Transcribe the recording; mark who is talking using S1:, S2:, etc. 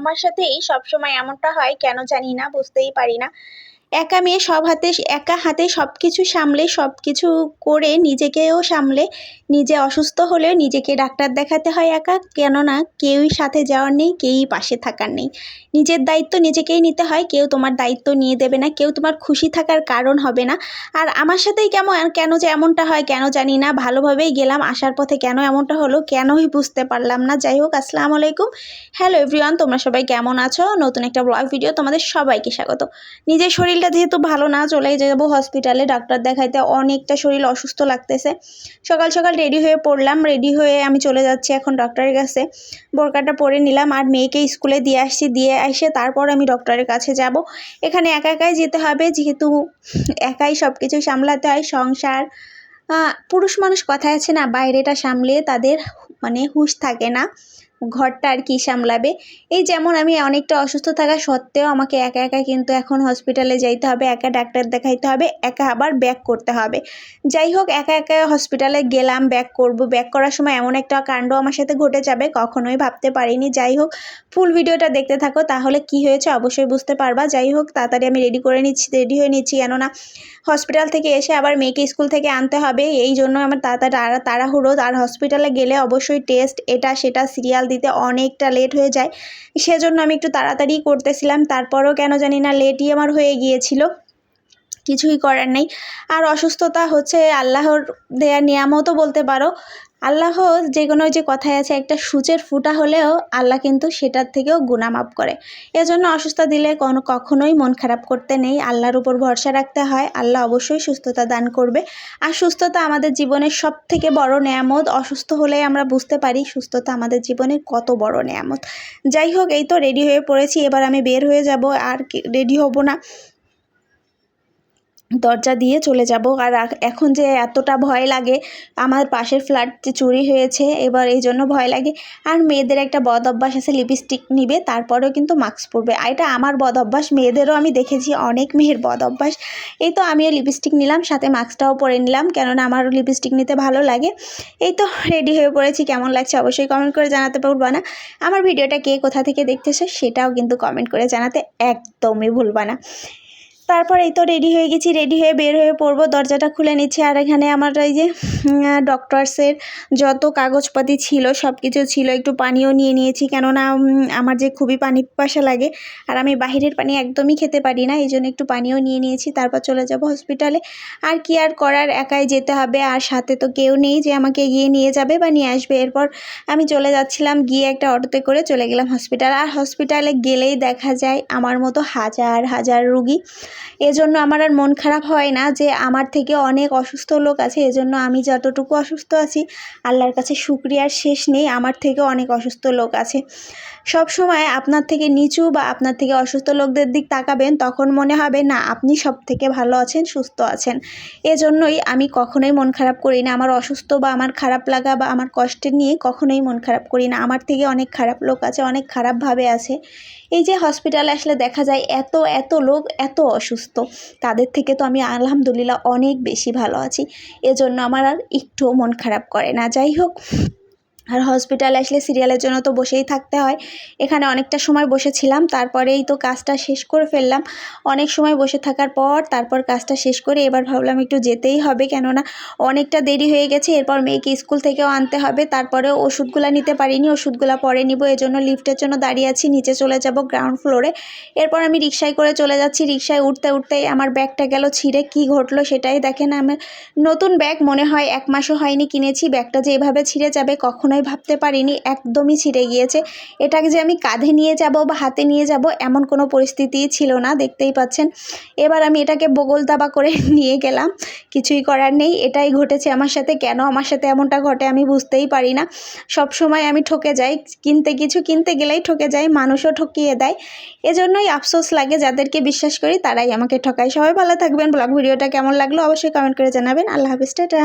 S1: আমার সাথেই সবসময় এমনটা হয় কেন জানি না বুঝতেই পারি না। একা মেয়ে সব হাতে, একা হাতে সব কিছু সামলে সব কিছু করে নিজেকেও সামলে, নিজে অসুস্থ হলেও নিজেকে ডাক্তার দেখাতে হয় একা, কেননা কেউই সাথে যাওয়ার নেই, কেউই পাশে থাকার নেই। নিজের দায়িত্ব নিজেকেই নিতে হয়, কেউ তোমার দায়িত্ব নিয়ে দেবে না, কেউ তোমার খুশি থাকার কারণ হবে না। আর আমার সাথেই কেমন কেন যে এমনটা হয়, কেন জানি না, ভালোভাবেই গেলাম, আসার পথে কেন এমনটা হলো, কেনই বুঝতে পারলাম না। যাই হোক, আসসালামু আলাইকুম। হ্যালো এভরিওয়ান, তোমরা সবাই কেমন আছো? নতুন একটা ব্লগ ভিডিও তোমাদের সবাইকে স্বাগত। নিজের শরীরটা যেহেতু ভালো না চলে যাব হসপিটালে ডাক্তার দেখাইতে অনেকটা শরীর অসুস্থ লাগতেছে। সকাল সকাল রেডি হয়ে পড়লাম রেডি হয়ে আমি চলে যাচ্ছি এখন ডক্টরের কাছে। বোরকাটা পরে নিলাম আর মেয়েকে স্কুলে দিয়ে আসছি, দিয়ে এসে তারপর আমি ডক্টরের কাছে যাব। এখানে একা একাই যেতে হবে, যেহেতু একাই সব কিছু সামলাতে হয়, সংসার পুরুষ মানুষ কথায় আছে না, বাইরেটা সামলে তাদের মানে হুশ থাকে না। ঘরটা আর কি সামলাবে। এই যেমন আমি অনেকটা অসুস্থ থাকা সত্ত্বেও আমাকে একা একা কিন্তু এখন হসপিটালে যাইতে হবে, একা ডাক্তার দেখাইতে হবে, একা আবার ব্যাক করতে হবে। যাই হোক, একা একা হসপিটালে গেলাম ব্যাক করব। ব্যাক করার সময় এমন একটা কাণ্ড আমার সাথে ঘটে যাবে, কখনোই ভাবতে পারিনি। যাই হোক ফুল ভিডিওটা দেখতে থাকো, তাহলে কি হয়েছে অবশ্যই বুঝতে পারবা। যাই হোক, তাড়াতাড়ি আমি রেডি করে নিচ্ছি রেডি হয়ে নিচ্ছি। কেননা হসপিটাল থেকে এসে আবার মেয়েকে স্কুল থেকে আনতে হবে, এই জন্য আমার তাড়াতাড়ি, তাড়াহুড়ো। আর হসপিটালে গেলে অবশ্যই টেস্ট এটা সেটা সিরিয়াল দিতে অনেকটা লেট হয়ে যায়। সেজন্য আমি একটু তাড়াতাড়ি করতেছিলাম, তারপরও কেন জানি না লেটই আমার হয়ে গিয়েছিল। কিছুই করার নেই। আর অসুস্থতা হচ্ছে আল্লাহর দেয়া নিয়ামতও বলতে পারো আল্লাহ যে কোনো যে কথায় আছে, একটা সূচের ফুটা হলেও আল্লাহ কিন্তু সেটার থেকেও গুণা গুণামাপ করে। এজন্য অসুস্থ দিলে কোনো কখনোই মন খারাপ করতে নেই। আল্লাহর উপর ভরসা রাখতে হয়। আল্লাহ অবশ্যই সুস্থতা দান করবে। আর সুস্থতা আমাদের জীবনের সব থেকে বড় নেয়ামত। অসুস্থ হলে আমরা বুঝতে পারি সুস্থতা আমাদের জীবনে কত বড় নেয়ামত। যাই হোক, এই তো রেডি হয়ে পড়েছি। এবার আমি বের হয়ে যাব। আর রেডি হব না। দরজা দিয়ে চলে যাব। আর এখন যে এতটা ভয় লাগে, আমার পাশের ফ্ল্যাট যে চুরি হয়েছে, এবার এই জন্য ভয় লাগে। আর মেয়েদের একটা বদ অভ্যাস আছে লিপস্টিক নিবে, তারপরেও কিন্তু মাস্ক পরবে। এটা আমার বদ অভ্যাস, মেয়েদেরও আমি দেখেছি, অনেক মেয়ের বদ অভ্যাস। এই তো আমিও লিপস্টিক নিলাম, সাথে মাস্কটাও পরে নিলাম, কেননা আমারও লিপস্টিক নিতে ভালো লাগে। এই তো রেডি হয়ে পড়েছি, কেমন লাগছে অবশ্যই কমেন্ট করে জানাতে পারব না। আমার ভিডিওটা কে কোথা থেকে দেখতেছে, সেটাও কিন্তু কমেন্ট করে জানাতে একদমই ভুলবা না। তারপর এই তো রেডি হয়ে গেছি রেডি হয়ে বের হয়ে পড়ব। দরজাটা খুলে নিচ্ছি আর এখানে আমার ওই যে ডক্টরসের যত কাগজপাতি ছিল সব কিছু ছিল, একটু পানিও নিয়ে নিয়েছি। কেননা আমার যে খুবই পানি পিপাসা লাগে, আর আমি বাহিরের পানি একদমই খেতে পারি না এই জন্য একটু পানিও নিয়ে নিয়েছি, তারপর চলে যাব হসপিটালে আর কি আর করার, একাই যেতে হবে, আর সাথে তো কেউ নেই যে আমাকে গিয়ে নিয়ে যাবে বা নিয়ে আসবে। এরপর আমি চলে যাচ্ছিলাম, গিয়ে একটা অটোতে করে চলে গেলাম হসপিটাল আর হসপিটালে গেলেই দেখা যায়, আমার মতো হাজার হাজার রুগী এজন্য আমার আর মন খারাপ হয় না যে আমার থেকে অনেক অসুস্থ লোক আছে, এজন্য আমি যতটুকু অসুস্থ আছি, আল্লাহর কাছে শুক্রিয়ার শেষ নেই, আমার থেকে অনেক অসুস্থ লোক আছে। সব সময় আপনার থেকে নিচু বা আপনার থেকে অসুস্থ লোকদের দিক তাকাবেন, তখন মনে হবে, না, আপনি সব থেকে ভালো আছেন, সুস্থ আছেন। এজন্যই আমি কখনোই মন খারাপ করি না। আমার অসুস্থ বা আমার খারাপ লাগা বা আমার কষ্টের নিয়ে কখনোই মন খারাপ করি না। আমার থেকে অনেক খারাপ লোক আছে, অনেক খারাপভাবে আছে। এই যে হসপিটালে আসলে দেখা যায় এত এত লোক এত অসুস্থ। তাদের থেকে তো আমি আলহামদুলিল্লাহ অনেক বেশি ভালো আছি। এজন্য আমার আর একটুও মন খারাপ করে না। যাই হোক আর হসপিটাল আসলে সিরিয়ালের জন্য তো বসেই থাকতে হয়। এখানে অনেকটা সময় বসেছিলাম, তারপরেই তো কাজটা শেষ করে ফেললাম। অনেক সময় বসে থাকার পর, তারপর কাজটা শেষ করে এবার ভাবলাম একটু যেতেই হবে, কেননা অনেকটা দেরি হয়ে গেছে। এরপর মেয়েকে স্কুল থেকেও আনতে হবে, তারপরেও ওষুধগুলো নিতে পারিনি, ওষুধগুলো পরে নিব। এজন্য লিফটের জন্য দাঁড়িয়ে আছি, নিচে চলে যাব গ্রাউন্ড ফ্লোরে এরপর আমি রিক্সায় করে চলে যাচ্ছি। রিক্সায় উঠতে উঠতেই আমার ব্যাগটা গেল ছিঁড়ে, কি ঘটলো সেটাই দেখেন। আমার নতুন ব্যাগ মনে হয় এক মাসও হয়নি কিনেছি। ব্যাগটা যে এভাবে ছিঁড়ে যাবে, কখনোই কখনোই ভাবতে পারিনি, একদমই ছিঁড়ে গিয়েছে। এটাকে যে আমি কাঁধে নিয়ে যাব বা হাতে নিয়ে যাব এমন কোনো পরিস্থিতি ছিল না, দেখতেই পাচ্ছেন। এবার আমি এটাকে বগল দাবা করে নিয়ে গেলাম। কিছুই করার নেই, এটাই ঘটেছে আমার সাথে। কেন আমার সাথে এমনটা ঘটে আমি বুঝতেই পারি না। সব সময় আমি ঠকে যাই, কিনতে কিছু কিনতে গেলেই ঠকে যাই, মানুষও ঠকিয়ে দেয়। এজন্যই আফসোস লাগে, যাদেরকে বিশ্বাস করি তারাই আমাকে ঠকায়। সবাই ভালো থাকবেন, ব্লগ ভিডিওটা কেমন লাগল অবশ্যই কমেন্ট করে জানাবেন। আল্লাহ হাফিজ, টাটা।